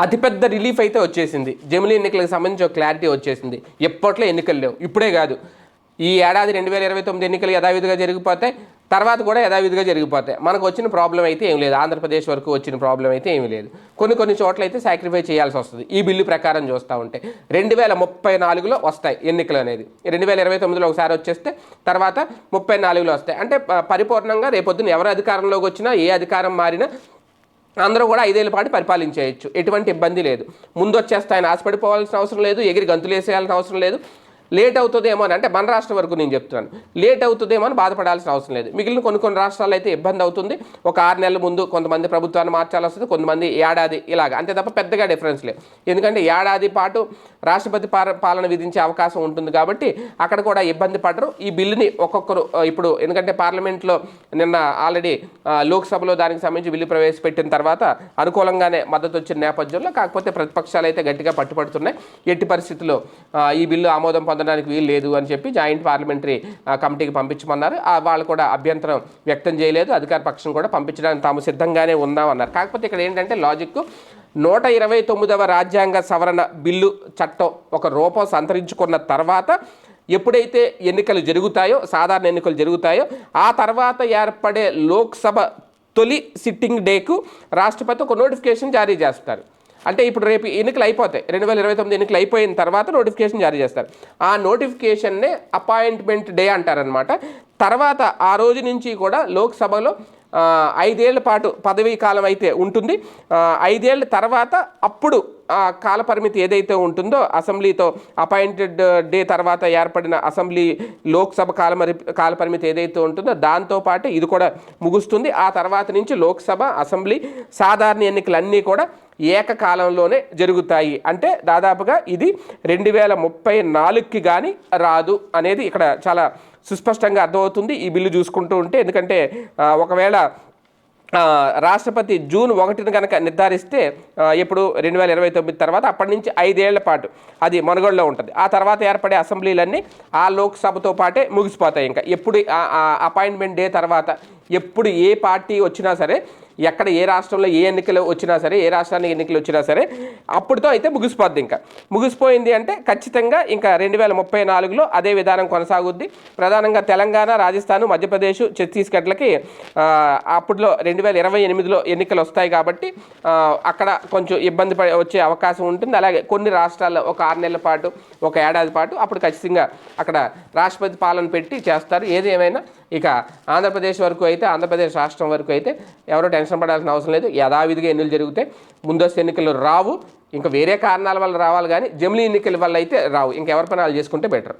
అతిపెద్ద రిలీఫ్ అయితే వచ్చేసింది. జమిలీ ఎన్నికలకు సంబంధించి ఒక క్లారిటీ వచ్చేసింది. ఎప్పట్లో ఎన్నికలు లేవు. ఇప్పుడే కాదు. ఈ ఏడాది రెండు వేల ఇరవై తొమ్మిది ఎన్నికలు యథావిధిగా జరిగిపోతాయి. తర్వాత కూడా యథావిధిగా జరిగిపోతాయి. మనకు వచ్చిన ప్రాబ్లం అయితే ఏం లేదు. ఆంధ్రప్రదేశ్ వరకు వచ్చిన ప్రాబ్లం అయితే ఏమీ లేదు. కొన్ని కొన్ని చోట్ల అయితే సాక్రిఫై చేయాల్సి వస్తుంది. ఈ బిల్లు ప్రకారం చూస్తూ ఉంటే రెండు వేల ముప్పై నాలుగులో వస్తాయి ఎన్నికలు అనేది. రెండు వేల ఇరవై తొమ్మిదిలో ఒకసారి వచ్చేస్తే తర్వాత ముప్పై నాలుగులో వస్తాయి. అంటే పరిపూర్ణంగా రేపొద్దున ఎవరు అధికారంలోకి వచ్చినా ఏ అధికారం మారినా అందరూ కూడా ఐదేళ్ళ పాటు పరిపాలించేయచ్చు. ఎటువంటి ఇబ్బంది లేదు. ముందు వచ్చేస్తాయని ఆశపడిపోవాల్సిన అవసరం లేదు. ఎగిరి గంతులు వేసేయాల్సిన అవసరం లేదు. లేట్ అవుతుందేమో అని అంటే మన రాష్ట్రం వరకు నేను చెప్తున్నాను. లేట్ అవుతుందేమో అని బాధపడాల్సిన అవసరం లేదు. మిగిలిన కొన్ని కొన్ని రాష్ట్రాలు అయితే ఇబ్బంది అవుతుంది. ఒక ఆరు నెలల ముందు కొంతమంది ప్రభుత్వాన్ని మార్చాల్సి వస్తుంది కొంతమంది ఏడాది ఇలాగ. అంతే తప్ప పెద్దగా డిఫరెన్స్ లేదు. ఎందుకంటే ఏడాది పాటు రాష్ట్రపతి పాలన విధించే అవకాశం ఉంటుంది కాబట్టి అక్కడ కూడా ఇబ్బంది పడరు. ఈ బిల్లుని ఒక్కొక్కరు ఇప్పుడు ఎందుకంటే పార్లమెంట్లో నిన్న ఆల్రెడీ లోక్సభలో దానికి సంబంధించి బిల్లు ప్రవేశపెట్టిన తర్వాత అనుకూలంగానే మద్దతు వచ్చిన నేపథ్యంలో కాకపోతే ప్రతిపక్షాలు అయితే గట్టిగా పట్టుపడుతున్నాయి ఎట్టి పరిస్థితుల్లో ఈ బిల్లు ఆమోదం పొందడానికి వీలు లేదు అని చెప్పి జాయింట్ పార్లమెంటరీ కమిటీకి పంపించమన్నారు. ఆ, వాళ్ళు కూడా అభ్యంతరం వ్యక్తం చేయలేదు. అధికార పక్షం కూడా పంపించడానికి తాము సిద్ధంగానే ఉన్నామన్నారు. కాకపోతే ఇక్కడ ఏంటంటే లాజిక్ నూట ఇరవై తొమ్మిదవ రాజ్యాంగ సవరణ బిల్లు చట్టం ఒక రూపం సంతరించుకున్న తర్వాత ఎప్పుడైతే ఎన్నికలు జరుగుతాయో సాధారణ ఎన్నికలు జరుగుతాయో ఆ తర్వాత ఏర్పడే లోక్సభ తొలి సిట్టింగ్ డేకు రాష్ట్రపతి ఒక నోటిఫికేషన్ జారీ చేస్తారు. అంటే ఇప్పుడు రేపు ఎన్నికలు అయిపోతాయి. రెండు వేల ఇరవై తొమ్మిది ఎన్నికలు అయిపోయిన తర్వాత నోటిఫికేషన్ జారీ చేస్తారు. ఆ నోటిఫికేషన్నే అపాయింట్మెంట్ డే అంటారనమాట తర్వాత ఆ రోజు నుంచి కూడా లోక్సభలో ఐదేళ్ళ పాటు పదవీ కాలం అయితే ఉంటుంది. ఐదేళ్ళ తర్వాత అప్పుడు ఆ కాల పరిమితి ఏదైతే ఉంటుందో అసెంబ్లీతో అపాయింటెడ్ డే తర్వాత ఏర్పడిన అసెంబ్లీ లోక్సభ కాలమరి కాల పరిమితి ఏదైతే ఉంటుందో దాంతోపాటు ఇది కూడా ముగుస్తుంది. ఆ తర్వాత నుంచి లోక్సభ అసెంబ్లీ సాధారణ ఎన్నికలన్నీ కూడా ఏకకాలంలోనే జరుగుతాయి. అంటే దాదాపుగా ఇది రెండు వేల ముప్పై నాలుగుకి కానీ రాదు అనేది ఇక్కడ చాలా సుస్పష్టంగా అర్థమవుతుంది ఈ బిల్లు చూసుకుంటూ ఉంటే. ఎందుకంటే ఒకవేళ రాష్ట్రపతి జూన్ ఒకటిని కనుక నిర్ధారిస్తే ఇప్పుడు ఎప్పుడు రెండు వేల ఇరవై తొమ్మిది తర్వాత అప్పటి నుంచి ఐదేళ్ళ పాటు అది మనుగడలో ఉంటుంది. ఆ తర్వాత ఏర్పడే అసెంబ్లీలన్నీ ఆ లోక్సభతో పాటే ముగిసిపోతాయి ఇంకా. ఎప్పుడు అపాయింట్మెంట్ డే తర్వాత ఎప్పుడు ఏ పార్టీ వచ్చినా సరే ఎక్కడ ఏ రాష్ట్రంలో ఏ ఎన్నికలు వచ్చినా సరే ఏ రాష్ట్రానికి ఎన్నికలు వచ్చినా సరే అప్పుడుతో అయితే ముగిసిపోద్ది ఇంకా. ముగిసిపోయింది అంటే ఖచ్చితంగా ఇంకా రెండు వేల ముప్పై నాలుగులో అదే విధానం కొనసాగుద్ది. ప్రధానంగా తెలంగాణ రాజస్థాన్ మధ్యప్రదేశ్ ఛత్తీస్గఢ్లకి అప్పట్లో రెండు వేల ఇరవై ఎనిమిదిలో ఎన్నికలు వస్తాయి కాబట్టి అక్కడ కొంచెం ఇబ్బంది పడే వచ్చే అవకాశం ఉంటుంది. అలాగే కొన్ని రాష్ట్రాల్లో ఒక ఆరు నెలల పాటు ఒక ఏడాది పాటు అప్పుడు ఖచ్చితంగా అక్కడ రాష్ట్రపతి పాలన పెట్టి చేస్తారు. ఏది ఏమైనా ఇక ఆంధ్రప్రదేశ్ వరకు అయితే ఆంధ్రప్రదేశ్ రాష్ట్రం వరకు అయితే ఎవరో టెన్షన్ పడాల్సిన అవసరం లేదు. యథావిధిగా ఎన్నికలు జరుగుతాయి ముందస్తు ఎన్నికలు రావు. ఇంకా వేరే కారణాల వల్ల రావాలి కానీ జమిలీ ఎన్నికల వల్ల అయితే రావు. ఇంకెవరి పని వాళ్ళు చేసుకుంటే బెటర్.